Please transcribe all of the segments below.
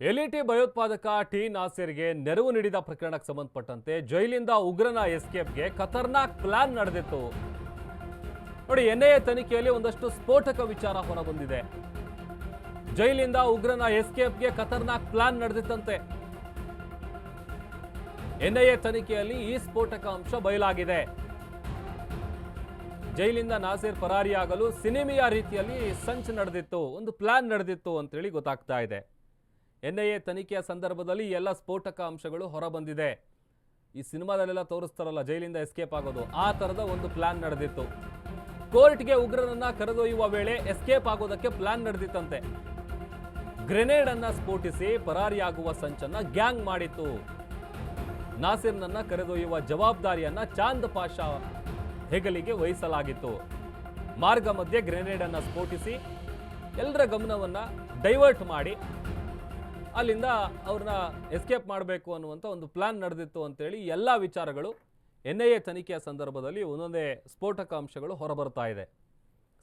ಎಲ್ಇಟಿ ಭಯೋತ್ಪಾದಕ ಟಿ ನಾಸಿರ್ಗೆ ನೆರವು ನೀಡಿದ ಪ್ರಕರಣಕ್ಕೆ ಸಂಬಂಧಪಟ್ಟಂತೆ ಜೈಲಿಂದ ಉಗ್ರನ ಎಸ್ಕೇಪ್ಗೆ ಖತರ್ನಾಕ್ ಪ್ಲಾನ್ ನಡೆದಿತ್ತು. ನೋಡಿ ಎನ್ಐಎ ತನಿಖೆಯಲ್ಲಿ ಒಂದಷ್ಟು ಸ್ಫೋಟಕ ವಿಚಾರ ಹೊರಬಂದಿದೆ. ಜೈಲಿಂದ ಉಗ್ರನ ಎಸ್ಕೇಪ್ಗೆ ಖತರ್ನಾಕ್ ಪ್ಲಾನ್ ನಡೆದಿತ್ತಂತೆ. ಎನ್ಐಎ ತನಿಖೆಯಲ್ಲಿ ಈ ಸ್ಫೋಟಕ ಅಂಶ ಬಯಲಾಗಿದೆ. ಜೈಲಿಂದ ನಾಸೀರ್ ಪರಾರಿಯಾಗಲು ಸಿನಿಮಿಯಾ ರೀತಿಯಲ್ಲಿ ಸಂಚು ನಡೆದಿತ್ತು. ಒಂದು ಪ್ಲಾನ್ ನಡೆದಿತ್ತು ಅಂತೇಳಿ ಗೊತ್ತಾಗ್ತಾ ಇದೆ. ಎನ್ಐಎ ತನಿಖೆಯ ಸಂದರ್ಭದಲ್ಲಿ ಎಲ್ಲ ಸ್ಫೋಟಕ ಅಂಶಗಳು ಹೊರಬಂದಿದೆ. ಈ ಸಿನಿಮಾದಲ್ಲೆಲ್ಲ ತೋರಿಸ್ತಾರಲ್ಲ, ಜೈಲಿಂದ ಎಸ್ಕೇಪ್ ಆಗೋದು. ಆ ಥರದ ಒಂದು ಪ್ಲಾನ್ ನಡೆದಿತ್ತು. ಕೋರ್ಟ್ಗೆ ಉಗ್ರರನ್ನ ಕರೆದೊಯ್ಯುವ ವೇಳೆ ಎಸ್ಕೇಪ್ ಆಗೋದಕ್ಕೆ ಪ್ಲಾನ್ ನಡೆದಿತ್ತಂತೆ. ಗ್ರೆನೇಡ್ ಅನ್ನ ಸ್ಫೋಟಿಸಿ ಪರಾರಿಯಾಗುವ ಸಂಚನ್ನ ಗ್ಯಾಂಗ್ ಮಾಡಿತ್ತು. ನಾಸಿರ್ನನ್ನ ಕರೆದೊಯ್ಯುವ ಜವಾಬ್ದಾರಿಯನ್ನ ಚಾಂದ್ ಪಾಷಾ ಹೆಗಲಿಗೆ ವಹಿಸಲಾಗಿತ್ತು. ಮಾರ್ಗ ಮಧ್ಯೆ ಗ್ರೆನೇಡ್ ಅನ್ನ ಸ್ಫೋಟಿಸಿ ಎಲ್ಲರ ಗಮನವನ್ನ ಡೈವರ್ಟ್ ಮಾಡಿ ಅಲ್ಲಿಂದ ಅವ್ರನ್ನ ಎಸ್ಕೇಪ್ ಮಾಡಬೇಕು ಅನ್ನುವಂಥ ಒಂದು ಪ್ಲಾನ್ ನಡೆದಿತ್ತು ಅಂತೇಳಿ ಎಲ್ಲ ವಿಚಾರಗಳು ಎನ್ ಐ ಎ ತನಿಖೆಯ ಸಂದರ್ಭದಲ್ಲಿ ಒಂದೊಂದೇ ಸ್ಫೋಟಕ ಅಂಶಗಳು ಹೊರಬರ್ತಾ ಇದೆ.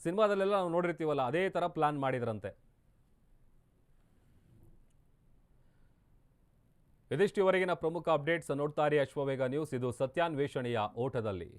ಸಿನಿಮಾದಲ್ಲೆಲ್ಲ ನಾವು ನೋಡಿರ್ತೀವಲ್ಲ, ಅದೇ ಥರ ಪ್ಲಾನ್ ಮಾಡಿದ್ರಂತೆ. ಇದಿಷ್ಟಿವರೆಗಿನ ಪ್ರಮುಖ ಅಪ್ಡೇಟ್ಸ್ ನೋಡ್ತಾರೆ ಅಶ್ವವೇಗ ನ್ಯೂಸ್ ಇದು ಸತ್ಯಾನ್ವೇಷಣೆಯ ಓಟದಲ್ಲಿ.